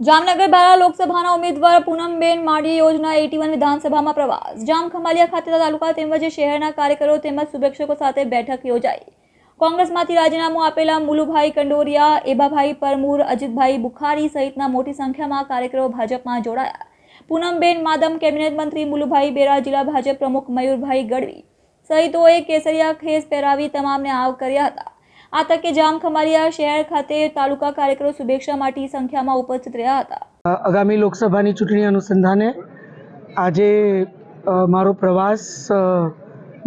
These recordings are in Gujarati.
જામનગર બારા લોકસભાના ઉમેદવાર પૂનમબેન માળી યોજના એટી વન વિધાનસભામાં પ્રવાસ. જામ ખમાલિયા ખાતે તાલુકા તેમજ શહેરના કાર્યકરો તેમજ શુભેચ્છકો સાથે બેઠક યોજાઈ. કોંગ્રેસમાંથી રાજીનામું આપેલા મુલુભાઈ કંડોરિયા એબાભાઈ પરમૂર, અજીતભાઈ બુખારી સહિતના મોટી સંખ્યામાં કાર્યકરો ભાજપમાં જોડાયા. પૂનમબેન માદમ કેબિનેટ મંત્રી મુલુભાઈ બેરા, જિલ્લા ભાજપ પ્રમુખ મયુરભાઈ ગઢવી સહિતોએ કેસરિયા ખેસ પહેરાવી તમામને આવ કર્યા હતા. આ તકે જામ ખમારિયા શહેર ખાતે તાલુકા કાર્યકરો શુભેચ્છા માટે સંખ્યામાં ઉપસ્થિત રહ્યા હતા. આગામી લોકસભાની ચૂંટણી અનુસંધાને આજે મારો પ્રવાસ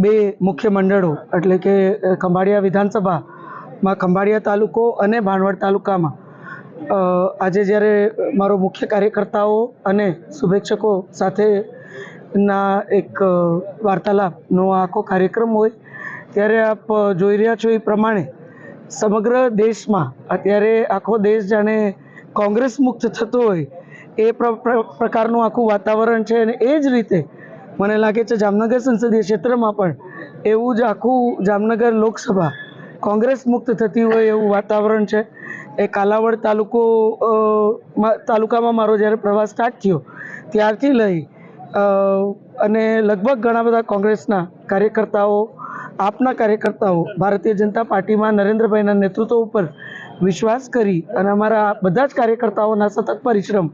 બે મુખ્ય મંડળો એટલે કે ખંભાળિયા વિધાનસભામાં ખંભાળિયા તાલુકો અને ભાણવડ તાલુકામાં આજે જ્યારે મારો મુખ્ય કાર્યકર્તાઓ અને શુભેચ્છકો સાથેના એક વાર્તાલાપનો આખો કાર્યક્રમ હોય, ત્યારે આપ જોઈ રહ્યા છો એ પ્રમાણે સમગ્ર દેશમાં અત્યારે આખો દેશ જાણે કોંગ્રેસ મુક્ત થતો હોય, એ પ્ર, પ્ર- પ્રકારનું આખું વાતાવરણ છે અને એ જ રીતે મને લાગે છે જામનગર સંસદીય ક્ષેત્રમાં પણ એવું જ આખું જામનગર લોકસભા કોંગ્રેસ મુક્ત થતી હોય એવું વાતાવરણ છે. એ કાલાવડ તાલુકો તાલુકામાં મારો જ્યારે પ્રવાસ સ્ટાર્ટ થયો, ત્યારથી લઈ અને લગભગ ઘણા બધા કોંગ્રેસના કાર્યકર્તાઓ આપના કાર્યકર્તાઓ ભારતીય જનતા પાર્ટીમાં નરેન્દ્રભાઈના નેતૃત્વ ઉપર વિશ્વાસ કરી અને અમારા બધા જ કાર્યકર્તાઓના સતત પરિશ્રમ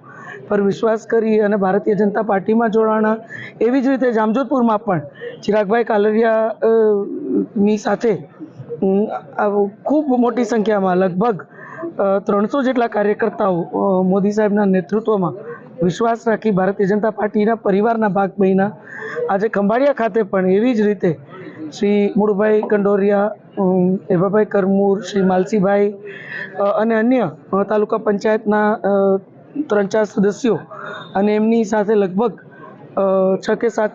પર વિશ્વાસ કરી અને ભારતીય જનતા પાર્ટીમાં જોડાણા, એવી જ રીતે જામજોધપુરમાં પણ ચિરાગભાઈ કાલરિયા ની સાથે ખૂબ મોટી સંખ્યામાં લગભગ ત્રણસો જેટલા કાર્યકર્તાઓ મોદી સાહેબના નેતૃત્વમાં વિશ્વાસ રાખી ભારતીય જનતા પાર્ટીના પરિવારના ભાગ બન્યા. આજે ખંભાળિયા ખાતે પણ એવી જ રીતે શ્રી મૂળભાઈ કંડોરિયા એવાભાઈ કરમૂર, શ્રી માલસીભાઈ અને અન્ય તાલુકા પંચાયતના ત્રણ ચાર સદસ્યો અને એમની સાથે લગભગ છ કે સાત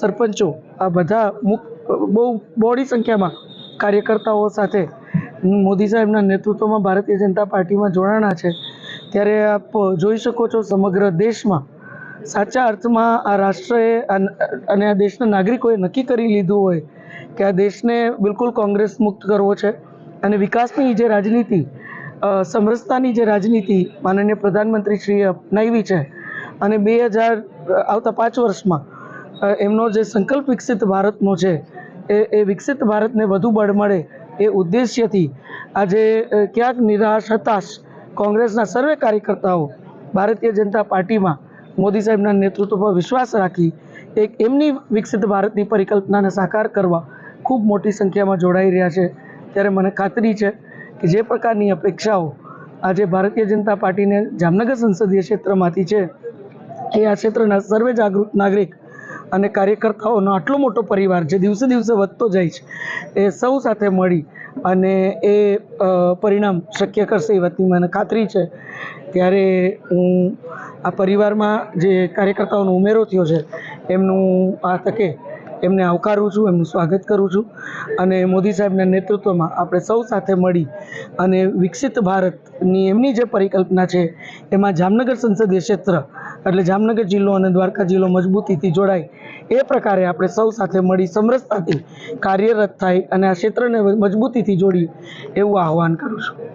સરપંચો આ બધા મુક, બહુ બોડી સંખ્યામાં કાર્યકર્તાઓ સાથે મોદી સાહેબના નેતૃત્વમાં ભારતીય જનતા પાર્ટીમાં જોડાણા છે. ત્યારે આપ જોઈ શકો છો સમગ્ર દેશમાં સાચા અર્થમાં આ રાષ્ટ્રએ અન- આ દેશના નાગરિકોએ નક્કી કરી લીધું હોય કે આ દેશને બિલકુલ કોંગ્રેસ મુક્ત કરવો છે અને વિકાસની જે રાજનીતિ સમરસતાની જે રાજનીતિ માનનીય પ્રધાનમંત્રીશ્રીએ અપનાવી છે અને બે હજાર આવતા પાંચ વર્ષમાં એમનો જે સંકલ્પ વિકસિત ભારતનો છે, એ એ વિકસિત ભારતને વધુ બળ મળે એ ઉદ્દેશ્યથી આજે ક્યાંક નિરાશ, હતાશ કોંગ્રેસના સર્વે કાર્યકર્તાઓ ભારતીય જનતા પાર્ટીમાં મોદી સાહેબના નેતૃત્વ પર વિશ્વાસ રાખી એક એમની વિકસિત ભારતની પરિકલ્પનાને સાકાર કરવા ખૂબ મોટી સંખ્યામાં જોડાઈ રહ્યા છે. ત્યારે મને ખાતરી છે કે જે પ્રકારની અપેક્ષાઓ આજે ભારતીય જનતા પાર્ટીને જામનગર સંસદીય ક્ષેત્રમાંથી છે, એ આ ક્ષેત્રના સર્વે જાગૃત નાગરિક અને કાર્યકર્તાઓનો આટલો મોટો પરિવાર જે દિવસે દિવસે વધતો જાય છે, એ સૌ સાથે મળી અને એ પરિણામ શક્ય કરશે એ વાતની મને ખાતરી છે. ત્યારે હું આ પરિવારમાં જે કાર્યકર્તાઓનો ઉમેરો થયો છે, એમનું આ તકે એમને આવકારું છું, એમનું સ્વાગત કરું છું અને મોદી સાહેબના નેતૃત્વમાં આપણે સૌ સાથે મળી અને વિકસિત ભારતની એમની જે પરિકલ્પના છે, એમાં જામનગર સંસદીય ક્ષેત્ર એટલે જામનગર જિલ્લો અને દ્વારકા જિલ્લો મજબૂતીથી જોડાય. એ પ્રકારે આપણે સૌ સાથે મળી સમરસતાથી કાર્યરત થાય અને આ ક્ષેત્રને મજબૂતીથી જોડી એવું આહવાન કરું છું.